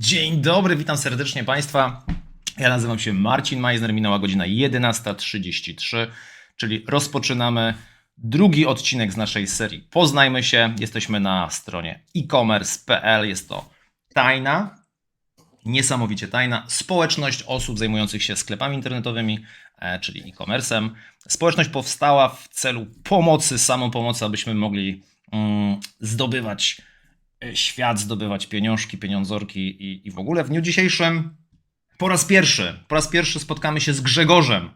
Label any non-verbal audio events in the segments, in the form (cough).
Dzień dobry, witam serdecznie Państwa. Ja nazywam się Marcin Meisner, minęła godzina 11.33, czyli rozpoczynamy drugi odcinek z naszej serii Poznajmy się. Jesteśmy na stronie e-commerce.pl. Jest to tajna, niesamowicie tajna społeczność osób zajmujących się sklepami internetowymi, e, czyli e-commerce'em. Społeczność powstała w celu pomocy, samopomocy, abyśmy mogli mm, zdobywać świat, zdobywać pieniążki, pieniądzorki i, i w ogóle. W dniu dzisiejszym po raz pierwszy, po raz pierwszy spotkamy się z Grzegorzem.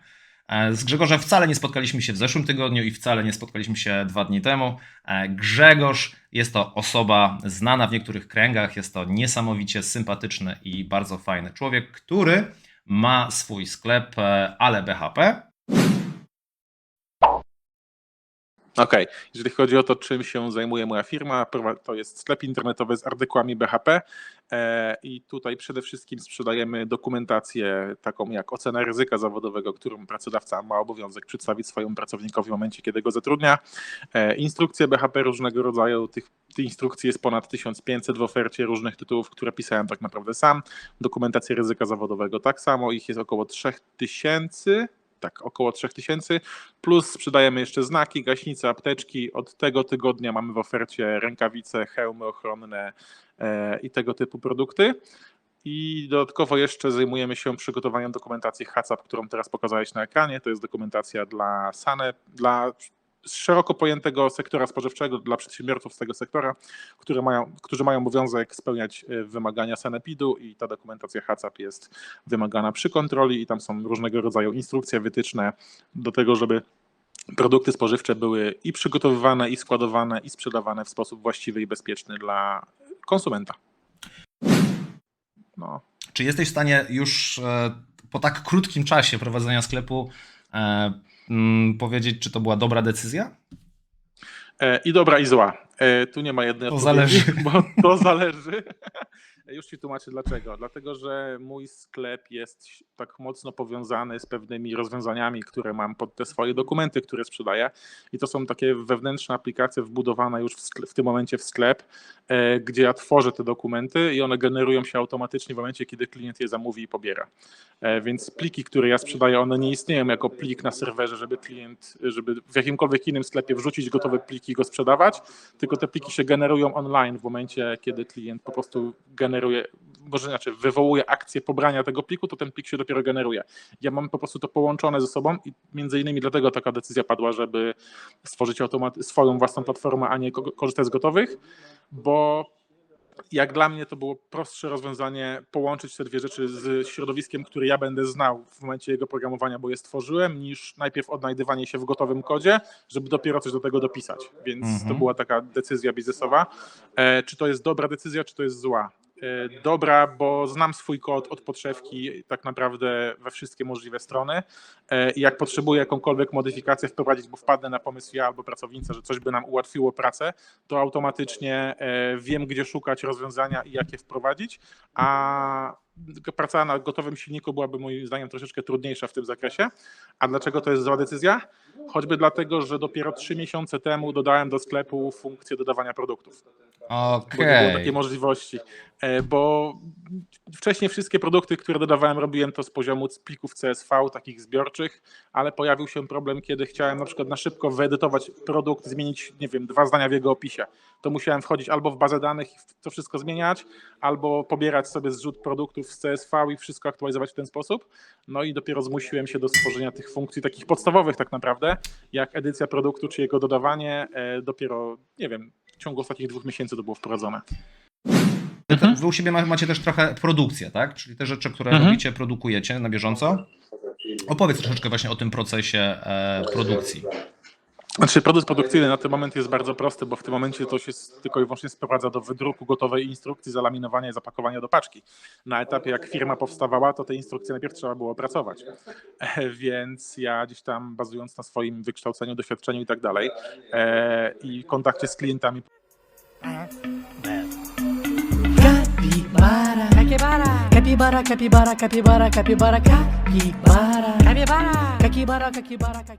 E, Z Grzegorzem wcale nie spotkaliśmy się w zeszłym tygodniu i wcale nie spotkaliśmy się dwa dni temu. E, Grzegorz jest to osoba znana w niektórych kręgach, jest to niesamowicie sympatyczny i bardzo fajny człowiek, który ma swój sklep e, Ale BHP. Okej, jeżeli chodzi o to, czym się zajmuje moja firma, to jest sklep internetowy z artykułami BHP e, i tutaj przede wszystkim sprzedajemy dokumentację taką jak ocena ryzyka zawodowego, którą pracodawca ma obowiązek przedstawić swojemu pracownikowi w momencie, kiedy go zatrudnia. E, Instrukcje BHP różnego rodzaju, tych, instrukcji jest ponad 1500 w ofercie różnych tytułów, które pisałem tak naprawdę sam. Dokumentacja ryzyka zawodowego tak samo, ich jest około 3000 tak, około 3000, plus sprzedajemy jeszcze znaki, gaśnice, apteczki. Od tego tygodnia mamy w ofercie rękawice, hełmy ochronne e, i tego typu produkty. I dodatkowo jeszcze zajmujemy się przygotowaniem dokumentacji HACCP, którą teraz pokazałeś na ekranie. To jest dokumentacja dla SANE, dla szeroko pojętego sektora spożywczego, dla przedsiębiorców z tego sektora, które mają, którzy mają obowiązek spełniać e, wymagania sanepidu i ta dokumentacja HACCP jest wymagana przy kontroli i tam są różnego rodzaju instrukcje, wytyczne do tego, żeby produkty spożywcze były i przygotowywane, i składowane, i sprzedawane w sposób właściwy i bezpieczny dla konsumenta. No. Czy jesteś w stanie już e, po tak krótkim czasie prowadzenia sklepu e, mm, powiedzieć, czy to była dobra decyzja? E, I dobra, i zła. E, Tu nie ma jednej To odpowiedzi, zależy. (laughs) bo to zależy. (laughs) Już ci tłumaczę dlaczego. Dlatego, że mój sklep jest tak mocno powiązany z pewnymi rozwiązaniami, które mam pod te swoje dokumenty, które sprzedaję. I to są takie wewnętrzne aplikacje wbudowane już w, sklep, w tym momencie w sklep, e, gdzie ja tworzę te dokumenty i one generują się automatycznie w momencie, kiedy klient je zamówi i pobiera. E, Więc pliki, które ja sprzedaję, one nie istnieją jako plik na serwerze, żeby klient, żeby w jakimkolwiek innym sklepie wrzucić gotowe pliki i go sprzedawać, tylko te pliki się generują online w momencie, kiedy klient po prostu generuje, może znaczy wywołuje akcję pobrania tego pliku, to ten plik się dopiero generuje. Ja mam po prostu to połączone ze sobą i między innymi dlatego taka decyzja padła, żeby stworzyć automat- swoją własną platformę, a nie ko- korzystać z gotowych, bo jak dla mnie to było prostsze rozwiązanie połączyć te dwie rzeczy z środowiskiem, które ja będę znał w momencie jego programowania, bo je stworzyłem, niż najpierw odnajdywanie się w gotowym kodzie, żeby dopiero coś do tego dopisać. Więc Mhm. to była taka decyzja biznesowa. E, czy to jest dobra decyzja, czy to jest zła? E, dobra, bo znam swój kod od podszewki tak naprawdę we wszystkie możliwe strony e, i jak potrzebuję jakąkolwiek modyfikację wprowadzić, bo wpadnę na pomysł ja albo pracownica, że coś by nam ułatwiło pracę, to automatycznie e, wiem, gdzie szukać rozwiązania i jak je wprowadzić, a praca na gotowym silniku byłaby moim zdaniem troszeczkę trudniejsza w tym zakresie. A dlaczego to jest zła decyzja? Choćby dlatego, że dopiero trzy miesiące temu dodałem do sklepu funkcję dodawania produktów bo nie było Okej. takiej możliwości. E, Bo wcześniej wszystkie produkty, które dodawałem, robiłem to z poziomu plików CSV, takich zbiorczych, ale pojawił się problem, kiedy chciałem na przykład na szybko wyedytować produkt, zmienić, nie wiem, dwa zdania w jego opisie. To musiałem wchodzić albo w bazę danych i to wszystko zmieniać, albo pobierać sobie zrzut produktów z CSV i wszystko aktualizować w ten sposób. No i dopiero zmusiłem się do stworzenia tych funkcji takich podstawowych tak naprawdę, jak edycja produktu czy jego dodawanie. e, Dopiero, nie wiem, w ciągu ostatnich dwóch miesięcy to było wprowadzone. Wy, te- wy u siebie ma- macie też trochę produkcję, tak? Czyli te rzeczy, które Mhm. robicie, produkujecie na bieżąco. Opowiedz troszeczkę właśnie o tym procesie e, produkcji. Znaczy produkt produkcyjny na ten moment jest bardzo prosty, bo w tym momencie to się tylko i wyłącznie sprowadza do wydruku gotowej instrukcji, zalaminowania i zapakowania do paczki. Na etapie jak firma powstawała, to te instrukcje najpierw trzeba było opracować. E, Więc ja gdzieś tam bazując na swoim wykształceniu, doświadczeniu i tak dalej e, i kontakcie z klientami Capibara, Capibara, capibara, capibara, capibara, capibara, capibara, capibara, capibara, capibara, capibara.